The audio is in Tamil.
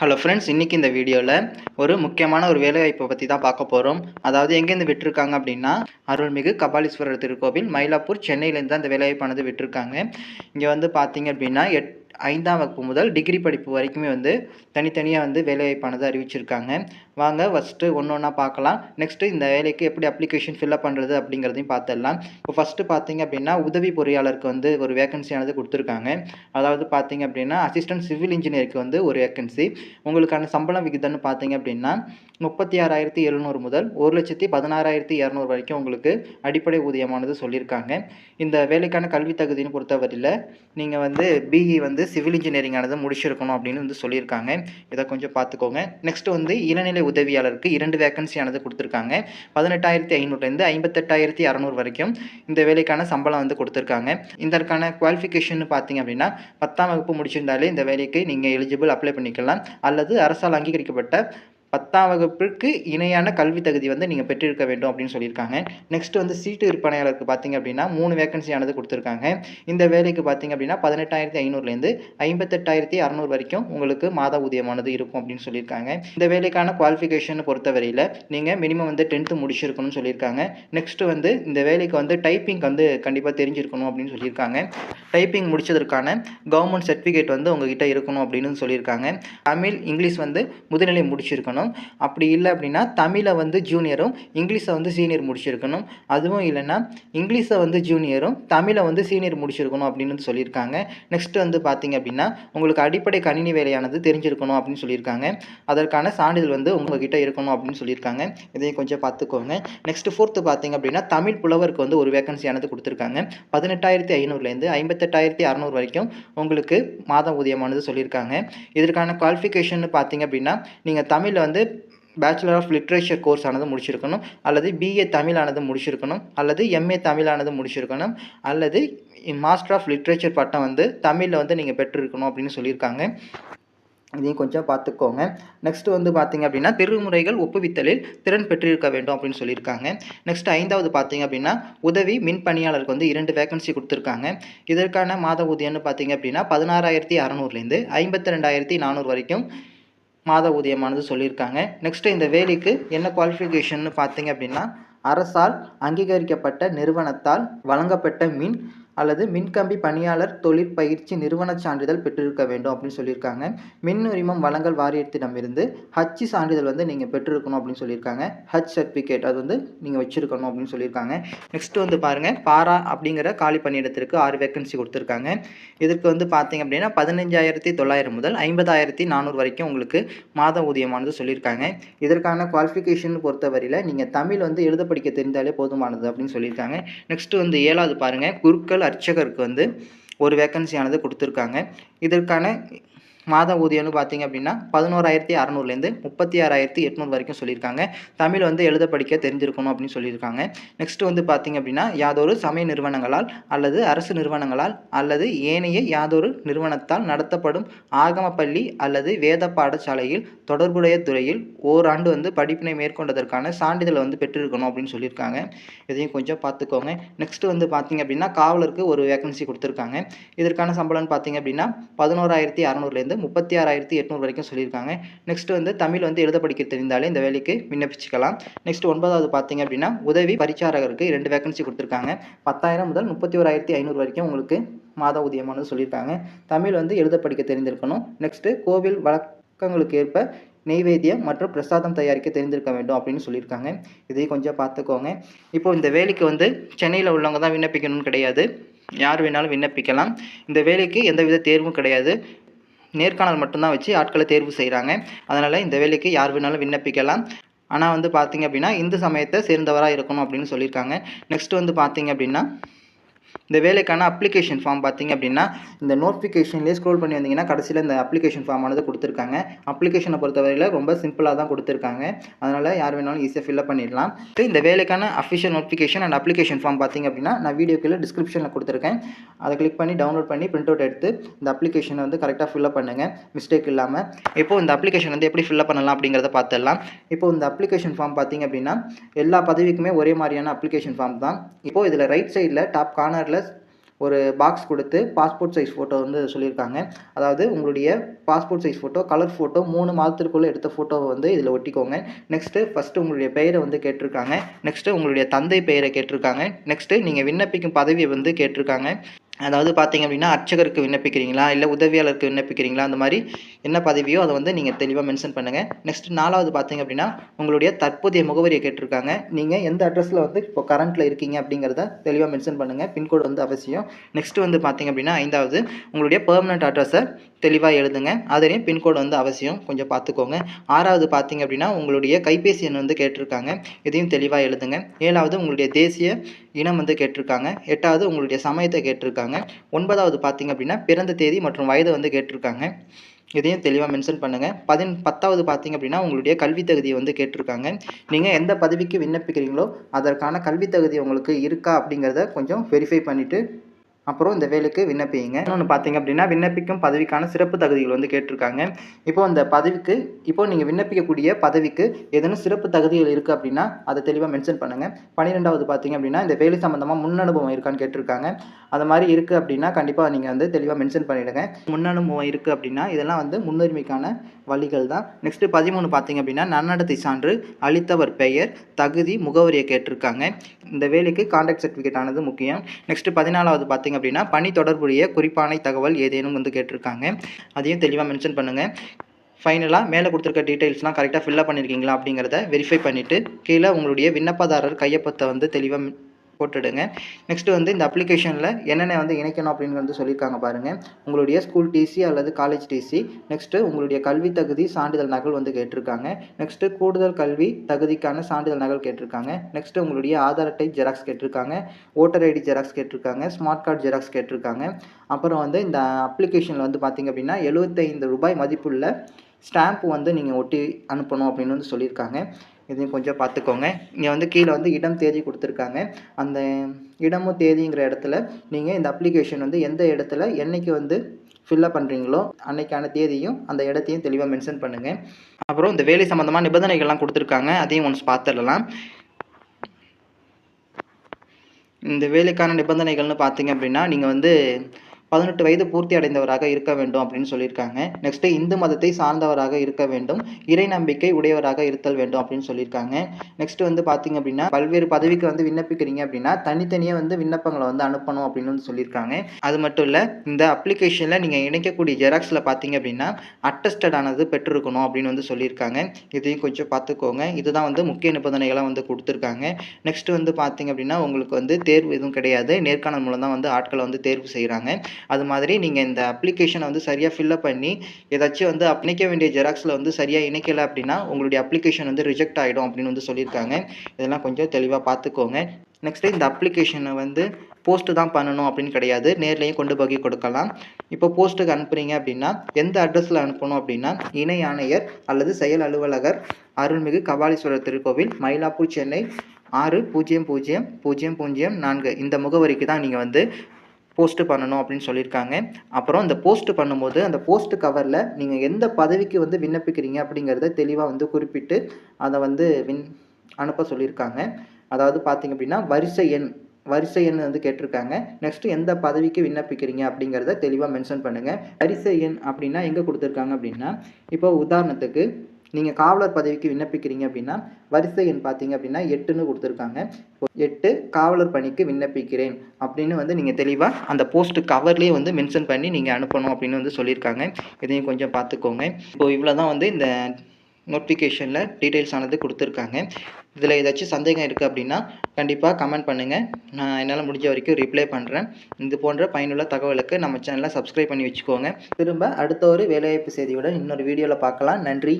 ஹலோ ஃப்ரெண்ட்ஸ் இன்றைக்கி இந்த வீடியோவில் ஒரு முக்கியமான ஒரு வேலைவாய்ப்பை பற்றி தான் பார்க்க போகிறோம் அதாவது எங்கேருந்து விட்டுருக்காங்க அப்படின்னா அருள்மிகு கபாலீஸ்வரர் திருக்கோவில் மயிலாப்பூர் சென்னையிலேருந்து தான் இந்த வேலைவாய்ப்பானது விட்டுருக்காங்க. இங்கே வந்து பார்த்தீங்க அப்படின்னா எட் ஐந்தாம் வகுப்பு முதல் டிகிரி படிப்பு வரைக்குமே வந்து தனித்தனியாக வந்து வேலைவாய்ப்பானது அறிவிச்சிருக்காங்க. வாங்க ஃபஸ்ட்டு ஒன்று ஒன்றா பார்க்கலாம். நெக்ஸ்ட்டு இந்த வேலைக்கு எப்படி அப்ளிகேஷன் ஃபில்அப் பண்ணுறது அப்படிங்கிறதையும் பார்த்துடலாம். இப்போ ஃபஸ்ட்டு பார்த்தீங்க அப்படின்னா உதவி பொறியாளருக்கு வந்து ஒரு வேகன்சியானது கொடுத்துருக்காங்க. அதாவது பார்த்தீங்க அப்படின்னா அசிஸ்டன்ட் சிவில் இன்ஜினியருக்கு வந்து ஒரு வேகன்சி உங்களுக்கான சம்பளம் விகிதம்னு பார்த்தீங்க அப்படின்னா முப்பத்தி ஆறாயிரத்தி எழுநூறு முதல் ஒரு லட்சத்தி பதினாறாயிரத்தி இரநூறு வரைக்கும் உங்களுக்கு அடிப்படை ஊதியமானது சொல்லியிருக்காங்க. இந்த வேலைக்கான கல்வி தகுதின்னு பொறுத்தவரையில் நீங்கள் வந்து பிஇ வந்து சிவில் இன்ஜினியரிங் ஆனது முடிச்சிருக்கணும் அப்படின்னு வந்து சொல்லியிருக்காங்க. இதை கொஞ்சம் பார்த்துக்கோங்க. நெக்ஸ்ட் வந்து இளநிலை உதவியாளருக்கு இரண்டு வேகன்சியானது கொடுத்துருக்காங்க. பதினெட்டாயிரத்தி ஐநூறுலேருந்து ஐம்பத்தெட்டாயிரத்தி அறநூறு வரைக்கும் இந்த வேலைக்கான சம்பளம் வந்து கொடுத்துருக்காங்க. இதற்கான குவாலிஃபிகேஷன் பார்த்தீங்க அப்படின்னா பத்தாம் வகுப்பு முடிச்சிருந்தாலே இந்த வேலைக்கு நீங்கள் எலிஜிபிள் அப்ளை பண்ணிக்கலாம். அல்லது அரசால் அங்கீகரிக்கப்பட்ட பத்தாம் வகுப்பிற்கு இணையான கல்வி தகுதி வந்து நீங்கள் பெற்றிருக்க வேண்டும் அப்படின்னு சொல்லியிருக்காங்க. நெக்ஸ்ட் வந்து சீட்டு விற்பனையாளருக்கு பார்த்தீங்க அப்படின்னா மூணு வேகன்சியானது கொடுத்துருக்காங்க. இந்த வேலைக்கு பார்த்தீங்க அப்படின்னா பதினெட்டாயிரத்தி ஐநூறுலேருந்து ஐம்பத்தெட்டாயிரத்தி அறநூறு வரைக்கும் உங்களுக்கு மாத ஊதியமானது இருக்கும் அப்படின்னு சொல்லியிருக்காங்க. இந்த வேலைக்கான குவாலிஃபிகேஷன் பொறுத்தவரையில் நீங்கள் மினிமம் வந்து டென்த்து முடிச்சிருக்கணும்னு சொல்லியிருக்காங்க. நெக்ஸ்ட் வந்து இந்த வேலைக்கு வந்து டைப்பிங் வந்து கண்டிப்பாக தெரிஞ்சிருக்கணும் அப்படின்னு சொல்லியிருக்காங்க. டைப்பிங் முடிச்சதற்கான கவர்மெண்ட் சர்டிஃபிகேட் வந்து உங்ககிட்ட இருக்கணும் அப்படின்னு சொல்லியிருக்காங்க. தமிழ் இங்கிலீஷ் வந்து முதுநிலை முடிச்சிருக்கணும். அப்படி இல்லை அப்படின்னா தமிழை வந்து ஜூனியரும் இங்கிலீஷை வந்து சீனியர் முடிச்சிருக்கணும். அதுவும் இல்லைன்னா இங்கிலீஷை வந்து ஜூனியரும் தமிழை வந்து சீனியர் முடிச்சிருக்கணும் அப்படின்னு வந்து சொல்லியிருக்காங்க. நெக்ஸ்ட் வந்து பார்த்தீங்க அப்படின்னா உங்களுக்கு அடிப்படை கணினி வேலையானது தெரிஞ்சிருக்கணும் அப்படின்னு சொல்லியிருக்காங்க. அதற்கான சான்றிதழ் வந்து உங்ககிட்ட இருக்கணும் அப்படின்னு சொல்லியிருக்காங்க. இதையும் கொஞ்சம் பார்த்துக்கோங்க. நெக்ஸ்ட் ஃபோர்த்து பார்த்தீங்க அப்படின்னா தமிழ் புலவருக்கு வந்து ஒரு வேகன்சியானது கொடுத்துருக்காங்க. பதினெட்டாயிரத்தி ஐநூறுலேருந்து ஐம்பத்தெட்டாயிரத்தி அறநூறு வரைக்கும் உங்களுக்கு மாதம் ஊதியமானது சொல்லியிருக்காங்க. இதற்கான குவாலிஃபிகேஷன் பார்த்தீங்க அப்படின்னா நீங்கள் தமிழில் வந்து வந்து பேச்சுலர் ஆஃப் லிட்ரேச்சர் கோர்ஸ் ஆனது முடிச்சிருக்கணும் அல்லது பிஏ தமிழானது முடிச்சிருக்கணும் அல்லது எம்ஏ தமிழானது முடிச்சிருக்கணும் அல்லது மாஸ்டர் ஆஃப் லிட்ரேச்சர் பட்டம் வந்து தமிழில் வந்து நீங்கள் பெற்றிருக்கணும் அப்படின்னு சொல்லியிருக்காங்க. இதையும் கொஞ்சம் பார்த்துக்கோங்க. நெக்ஸ்ட்டு வந்து பார்த்தீங்க அப்படின்னா திருமுறைகள் ஒப்புவித்தலில் திறன் பெற்றிருக்க வேண்டும் அப்படின்னு சொல்லியிருக்காங்க. நெக்ஸ்ட் ஐந்தாவது பார்த்தீங்க அப்படின்னா உதவி மின் பணியாளருக்கு வந்து இரண்டு வேகன்சி கொடுத்துருக்காங்க. இதற்கான மாத ஊதியம்னு பார்த்தீங்க அப்படின்னா பதினாறாயிரத்தி அறநூறுலேருந்து ஐம்பத்தி ரெண்டாயிரத்தி நானூறு வரைக்கும் மாத ஊதியமானது சொல்லியிருக்காங்க. நெக்ஸ்ட்டு இந்த வேலைக்கு என்ன குவாலிஃபிகேஷன்னு பார்த்தீங்க அப்படின்னா அரசால் அங்கீகரிக்கப்பட்ட நிறுவனத்தால் வழங்கப்பட்ட மின் அல்லது மின்கம்பி பணியாளர் தொழிற்பயிற்சி நிறுவனச் சான்றிதழ் பெற்றிருக்க வேண்டும் அப்படின்னு சொல்லியிருக்காங்க. மின் உரிமம் வழங்கல் வாரியத்திடமிருந்து ஹச் சான்றிதழ் வந்து நீங்கள் பெற்றிருக்கணும் அப்படின்னு சொல்லியிருக்காங்க. ஹச் சர்டிஃபிகேட் அது வந்து நீங்கள் வச்சுருக்கணும் அப்படின்னு சொல்லியிருக்காங்க. நெக்ஸ்ட் வந்து பாருங்கள் பாரா அப்படிங்கிற காலி பணியிடத்திற்கு ஆறு வேக்கன்சி கொடுத்துருக்காங்க. இதற்கு வந்து பார்த்தீங்க அப்படின்னா பதினஞ்சாயிரத்தி தொள்ளாயிரம் முதல் ஐம்பதாயிரத்தி நானூறு வரைக்கும் உங்களுக்கு மாத ஊதியமானது சொல்லியிருக்காங்க. இதற்கான குவாலிஃபிகேஷன் பொறுத்தவரையில் நீங்கள் தமிழ் வந்து எழுத படிக்க தெரிந்தாலே போதுமானது அப்படின்னு சொல்லியிருக்காங்க. நெக்ஸ்ட் வந்து ஏழாவது பாருங்கள் குருக்கள் அர்ச்சகருக்கு வந்து ஒரு வேக்கன்சியானது கொடுத்துருக்காங்க. இதற்கான மாத ஊதியம்னு பார்த்தீங்க அப்படின்னா பதினோராயிரத்தி அறநூறுலேருந்து முப்பத்தி ஆறாயிரத்தி எட்நூறு வரைக்கும் சொல்லியிருக்காங்க. தமிழ் வந்து எழுத படிக்க தெரிஞ்சிருக்கணும் அப்படின்னு சொல்லியிருக்காங்க. நெக்ஸ்ட் வந்து பார்த்தீங்க அப்படின்னா யாதொரு சமய நிறுவனங்களால் அல்லது அரசு நிறுவனங்களால் அல்லது ஏனைய யாதொரு நிறுவனத்தால் நடத்தப்படும் ஆகம பள்ளி அல்லது வேத பாடசாலையில் தொடர்புடைய துறையில் ஓராண்டு வந்து படிப்பினை மேற்கொண்டதற்கான சான்றிதழை வந்து பெற்றிருக்கணும் அப்படின்னு சொல்லியிருக்காங்க. இதையும் கொஞ்சம் பார்த்துக்கோங்க நெக்ஸ்ட் வந்து பார்த்தீங்க அப்படின்னா காவலருக்கு ஒரு வேகன்சி கொடுத்துருக்காங்க. இதற்கான சம்பளம்னு பார்த்தீங்க அப்படின்னா பதினோராயிரத்தி அறநூறுலேருந்து முப்பத்தி ஆறாயிரத்தி எட்நூறு வரைக்கும் சொல்லியிருக்காங்க. நெக்ஸ்ட் வந்து தமிழ் வந்து எழுத படிக்க தெரிந்தாலே இந்த வேலைக்கு விண்ணப்பிச்சுக்கலாம். நெக்ஸ்ட் ஒன்பதாவது பார்த்தீங்க அப்படின்னா உதவி பரிச்சாரகருக்கு ரெண்டு வேகன்சி கொடுத்துருக்காங்க. பத்தாயிரம் முதல் முப்பத்தி ஓராயிரத்தி ஐநூறு வரைக்கும் உங்களுக்கு மாத ஊதியமானது சொல்லியிருக்காங்க. தமிழ் வந்து எழுத படிக்க தெரிந்திருக்கணும். நெக்ஸ்ட்டு கோவில் வழக்கங்களுக்கு ஏற்ப நெய்வேத்தியம் மற்றும் பிரசாதம் தயாரிக்க தெரிந்திருக்க வேண்டும் அப்படின்னு சொல்லியிருக்காங்க. இதையும் கொஞ்சம் பார்த்துக்கோங்க. இப்போ இந்த வேலைக்கு வந்து சென்னையில் உள்ளவங்க தான் விண்ணப்பிக்கணும்னு கிடையாது. யார் வேணாலும் விண்ணப்பிக்கலாம். இந்த வேலைக்கு எந்தவித தேர்வும் கிடையாது. நேர்காணல் மட்டும்தான் வச்சு ஆட்களை தேர்வு செய்கிறாங்க அதனால் இந்த வேலைக்கு யார் வேணாலும் விண்ணப்பிக்கலாம். ஆனால் வந்து பார்த்தீங்க அப்படின்னா இந்து சமயத்தை சேர்ந்தவராக இருக்கணும் அப்படின்னு சொல்லியிருக்காங்க. நெக்ஸ்ட் வந்து பார்த்திங்க அப்படின்னா இந்த வேலைக்கான அப்ளிகேஷன் ஃபார்ம் பார்த்தீங்க அப்படின்னா இந்த நோட்டிஃபிகேஷன்லேயே ஸ்க்ரோல் பண்ணி வந்தீங்கன்னா கடைசியில் இந்த அப்ளிகேஷன் ஃபார்ம் ஆனது கொடுத்துருக்காங்க. அப்ளிகேஷனை பொறுத்தவரையில் ரொம்ப சிம்பிளாக தான் கொடுத்துருக்காங்க. அதனால் யார் வேணாலும் ஈஸியாக ஃபில்அப் பண்ணிடலாம். இந்த வேலைக்கான official notification and application form பார்த்தீங்க அப்படின்னா நான் வீடியோக்குள்ள டிஸ்கிரிப்ஷனில் கொடுத்துருக்கேன். அதை கிளிக் பண்ணி டவுன்லோட் பண்ணி பிரிண்ட் அவுட் எடுத்து இந்த அப்ளிகேஷனை வந்து கரெக்டாக ஃபில்அப் பண்ணுங்கள் மிஸ்டேக் இல்லாமல் இப்போது இந்த அப்ளிகேஷன் வந்து எப்படி ஃபில்அப் பண்ணலாம் அப்படிங்கிறத பார்த்துடலாம். இப்போ இந்த அப்ளிகேஷன் ஃபார்ம் பார்த்தீங்க அப்படின்னா எல்லா பதவிக்குமே ஒரே மாதிரியான அப்ளிகேஷன் ஃபார்ம் தான். இப்போது இதில் ரைட் சைடில் டாப் கார்னரில் ஒரு பாக்ஸ் கொடுத்து பாஸ்போர்ட் சைஸ் ஃபோட்டோ வந்து சொல்லியிருக்காங்க. அதாவது உங்களுடைய passport size photo colour photo மூணு மாதத்திற்குள்ளே எடுத்த ஃபோட்டோவை வந்து இதில் ஒட்டிக்கோங்க. நெக்ஸ்ட்டு ஃபஸ்ட்டு உங்களுடைய பெயரை வந்து கேட்டிருக்காங்க. நெக்ஸ்ட்டு உங்களுடைய தந்தை பெயரை கேட்டிருக்காங்க. நெக்ஸ்ட்டு நீங்கள் விண்ணப்பிக்கும் பதவியை வந்து கேட்டிருக்காங்க. அதாவது பார்த்தீங்க அப்படின்னா அர்ச்சகருக்கு விண்ணப்பிக்கிறீங்களா? இல்லை உதவியாளருக்கு விண்ணப்பிக்கிறீங்களா? அந்த மாதிரி என்ன பதவியோ அதை வந்து நீங்கள் தெளிவாக மென்ஷன் பண்ணுங்கள் நெக்ஸ்ட் நாலாவது பார்த்தீங்க அப்படின்னா உங்களுடைய தற்போதைய முகவரியை கேட்டிருக்காங்க. நீங்கள் எந்த அட்ரஸில் வந்து இப்போ கரண்ட்டில் இருக்கீங்க அப்படிங்கிறத தெளிவாக மென்ஷன் பண்ணுங்கள் பின்கோடு வந்து அவசியம். நெக்ஸ்ட் வந்து பார்த்தீங்க அப்படின்னா ஐந்தாவது உங்களுடைய பெர்மனண்ட் அட்ரஸை தெளிவாக எழுதுங்க. அதுலேயும் பின்கோடு வந்து அவசியம். கொஞ்சம் பார்த்துக்கோங்க. ஆறாவது பார்த்தீங்க அப்படின்னா உங்களுடைய கைபேசி எண் வந்து கேட்டிருக்காங்க. இதையும் தெளிவாக எழுதுங்க. ஏழாவது உங்களுடைய தேசிய இனம் வந்து கேட்டிருக்காங்க. எட்டாவது உங்களுடைய சமயத்தை கேட்டிருக்காங்க. ஒன்பதாவது பார்த்தீங்க அப்படின்னா பிறந்த தேதி மற்றும் வயதை வந்து கேட்டிருக்காங்க. இதையும் தெளிவாக மென்ஷன் பண்ணுங்கள் பதின் பத்தாவது பார்த்தீங்க அப்படின்னா உங்களுடைய கல்வி தகுதியை வந்து கேட்டிருக்காங்க. நீங்கள் எந்த பதவிக்கு விண்ணப்பிக்கிறீங்களோ அதற்கான கல்வி தகுதி உங்களுக்கு இருக்கா அப்படிங்கிறத கொஞ்சம் வெரிஃபை பண்ணிவிட்டு அப்புறம் இந்த வேலைக்கு விண்ணப்பிங்க. இன்னொன்று பார்த்தீங்க அப்படின்னா விண்ணப்பிக்கும் பதவிக்கான சிறப்பு தகுதிகள் வந்து கேட்டிருக்காங்க. இப்போ அந்த பதவிக்கு இப்போ நீங்கள் விண்ணப்பிக்கக்கூடிய பதவிக்கு ஏதேனும் சிறப்பு தகுதிகள் இருக்குது அப்படின்னா அதை தெளிவாக மென்ஷன் பண்ணுங்கள் பன்னிரெண்டாவது பார்த்தீங்க அப்படின்னா இந்த வேலை சம்மந்தமாக முன் அனுபவம் இருக்கான்னு கேட்டிருக்காங்க. அது மாதிரி இருக்குது அப்படின்னா கண்டிப்பாக நீங்கள் வந்து தெளிவாக மென்ஷன் பண்ணிவிடுங்க முன் அனுபவம் இருக்குது அப்படின்னா இதெல்லாம் வந்து முன்னுரிமைக்கான வழிகள் தான். நெக்ஸ்ட்டு பதிமூணு பார்த்தீங்க அப்படின்னா நன்னடத்தை சான்று அளித்தவர் பெயர் தகுதி முகவரியை கேட்டிருக்காங்க. இந்த வேலைக்கு கான்டாக்ட் சர்டிஃபிகேட் ஆனது முக்கியம். நெக்ஸ்ட்டு பதினாலாவது பார்த்தீங்க அப்படின்னா பணி தொடர்புடைய குறிப்பானை தகவல் ஏதேனும் வந்து கேட்டிருக்காங்க. அதையும் தெளிவாக மென்ஷன் பண்ணுங்கள் ஃபைனலாக மேலே கொடுத்துருக்க டீட்டெயில்ஸ்லாம் கரெக்டாக ஃபில்லப் பண்ணியிருக்கீங்களா அப்படிங்கிறத வெரிஃபை பண்ணிவிட்டு கீழே உங்களுடைய விண்ணப்பதாரர் கையொப்பத்தை வந்து தெளிவாக போட்டுடுங்க. நெக்ஸ்ட்டு வந்து இந்த அப்ளிகேஷனில் என்னென்ன வந்து இணைக்கணும் அப்படின்னு வந்து சொல்லியிருக்காங்க பாருங்கள் உங்களுடைய ஸ்கூல் டிசி அல்லது காலேஜ் டிசி நெக்ஸ்ட்டு உங்களுடைய கல்வி தகுதி சான்றிதழ் நகல் வந்து கேட்டிருக்காங்க. நெக்ஸ்ட்டு கூடுதல் கல்வி தகுதிக்கான சான்றிதழ் நகல் கேட்டிருக்காங்க. நெக்ஸ்ட்டு உங்களுடைய ஆதார் அட்டை ஜெராக்ஸ் கேட்டிருக்காங்க. ஓட்டர் ஐடி ஜெராக்ஸ் கேட்டிருக்காங்க. ஸ்மார்ட் கார்டு ஜெராக்ஸ் கேட்டிருக்காங்க. அப்புறம் வந்து இந்த அப்ளிகேஷனில் வந்து பார்த்திங்க அப்படின்னா எழுபத்தைந்து ரூபாய் மதிப்புள்ள ஸ்டாம்ப் வந்து நீங்கள் ஒட்டி அனுப்பணும் அப்படின்னு வந்து சொல்லியிருக்காங்க. இதையும் கொஞ்சம் பார்த்துக்கோங்க. இங்கே வந்து கீழே வந்து இடம் தேதி கொடுத்துருக்காங்க. அந்த இடமும் தேதிங்கிற இடத்துல நீங்கள் இந்த அப்ளிகேஷன் வந்து எந்த இடத்துல என்னைக்கு வந்து ஃபில்லப் பண்ணுறீங்களோ அன்னைக்கான தேதியும் அந்த இடத்தையும் தெளிவாக மென்ஷன் பண்ணுங்கள் அப்புறம் இந்த வேலை சம்மந்தமாக நிபந்தனைகள்லாம் கொடுத்துருக்காங்க. அதையும் ஒன்ஸ் பார்த்துடலாம். இந்த வேலைக்கான நிபந்தனைகள்னு பார்த்தீங்க அப்படின்னா நீங்கள் வந்து பதினெட்டு வயது பூர்த்தி அடைந்தவராக இருக்க வேண்டும் அப்படின்னு சொல்லியிருக்காங்க. நெக்ஸ்ட்டு இந்து மதத்தை சார்ந்தவராக இருக்க வேண்டும். இறை நம்பிக்கை உடையவராக இருத்தல் வேண்டும் அப்படின்னு சொல்லியிருக்காங்க. நெக்ஸ்ட் வந்து பார்த்தீங்க அப்படின்னா பல்வேறு பதவிக்கு வந்து விண்ணப்பிக்கிறீங்க அப்படின்னா தனித்தனியாக வந்து விண்ணப்பங்களை வந்து அனுப்பணும் அப்படின்னு வந்து சொல்லியிருக்காங்க. அது மட்டும் இல்லை இந்த அப்ளிகேஷனில் நீங்கள் இணைக்கக்கூடிய ஜெராக்ஸில் பார்த்தீங்க அப்படின்னா அட்டஸ்டட் ஆனது பெற்றிருக்கணும் அப்படின்னு வந்து சொல்லியிருக்காங்க. இதையும் கொஞ்சம் பார்த்துக்கோங்க இதுதான் வந்து முக்கிய நிபந்தனைகளாக வந்து கொடுத்துருக்காங்க. நெக்ஸ்ட் வந்து பார்த்தீங்க அப்படின்னா உங்களுக்கு வந்து தேர்வு எதுவும் கிடையாது. நேர்காணல் மூலம் தான் வந்து ஆட்களை வந்து தேர்வு செய்கிறாங்க அது மாதிரி நீங்கள் இந்த அப்ளிகேஷனை வந்து சரியாக ஃபில்லப் பண்ணி ஏதாச்சும் வந்து இணைக்க வேண்டிய ஜெராக்ஸில் வந்து சரியாக இணைக்கலை அப்படின்னா உங்களுடைய அப்ளிகேஷன் வந்து ரிஜெக்ட் ஆகிடும் அப்படின்னு வந்து சொல்லியிருக்காங்க. இதெல்லாம் கொஞ்சம் தெளிவாக பார்த்துக்கோங்க நெக்ஸ்ட்டு இந்த அப்ளிகேஷனை வந்து போஸ்ட்டு தான் பண்ணணும் அப்படின்னு கிடையாது. நேர்லேயும் கொண்டு போய் கொடுக்கலாம். இப்போ போஸ்ட்டுக்கு அனுப்புகிறீங்க அப்படின்னா எந்த அட்ரஸில் அனுப்பணும் அப்படின்னா இணை ஆணையர் அல்லது செயல் அலுவலகர் அருள்மிகு கபாலீஸ்வரர் திருக்கோவில் மயிலாப்பூர் சென்னை ஆறு பூஜ்ஜியம் பூஜ்ஜியம் பூஜ்ஜியம் பூஜ்ஜியம் நான்கு. இந்த முகவரிக்கு தான் நீங்கள் வந்து போஸ்ட்டு பண்ணணும் அப்படின்னு சொல்லியிருக்காங்க. அப்புறம் அந்த போஸ்ட்டு பண்ணும்போது அந்த போஸ்ட் கவரில் நீங்கள் எந்த பதவிக்கு வந்து விண்ணப்பிக்கிறீங்க அப்படிங்கிறத தெளிவாக வந்து குறிப்பிட்டு அதை வந்து வின் அனுப்ப சொல்லியிருக்காங்க. அதாவது பார்த்தீங்க அப்படின்னா வரிசை எண் வரிசை எண் வந்து கேட்டிருக்காங்க. நெக்ஸ்ட் எந்த பதவிக்கு விண்ணப்பிக்கிறீங்க அப்படிங்கிறத தெளிவாக மென்ஷன் பண்ணுங்கள் வரிசை எண் அப்படின்னா எங்கே கொடுத்துருக்காங்க அப்படின்னா இப்போ உதாரணத்துக்கு நீங்கள் காவலர் பதவிக்கு விண்ணப்பிக்கிறீங்க அப்படின்னா வரிசை எண் பார்த்தீங்க அப்படின்னா எட்டுன்னு கொடுத்துருக்காங்க. இப்போ எட்டு காவலர் பணிக்கு விண்ணப்பிக்கிறேன் அப்படின்னு வந்து நீங்கள் தெளிவாக அந்த போஸ்ட் கவர்லேயே வந்து மென்ஷன் பண்ணி நீங்கள் அனுப்பணும் அப்படின்னு வந்து சொல்லியிருக்காங்க. இதையும் கொஞ்சம் பார்த்துக்கோங்க. இப்போ இவ்வளோ தான் வந்து இந்த நோட்டிஃபிகேஷனில் டீட்டெயில்ஸ் ஆனது கொடுத்துருக்காங்க. இதில் ஏதாச்சும் சந்தேகம் இருக்குது அப்படின்னா கண்டிப்பாக கமெண்ட் பண்ணுங்கள் நான் என்னால் முடிஞ்ச வரைக்கும் ரிப்ளை பண்ணுறேன் இது போன்ற பயனுள்ள தகவலுக்கு நம்ம சேனலை சப்ஸ்கிரைப் பண்ணி வச்சுக்கோங்க. திரும்ப அடுத்த ஒரு வேலைவாய்ப்பு செய்தியுடன் இன்னொரு வீடியோவில் பார்க்கலாம். நன்றி.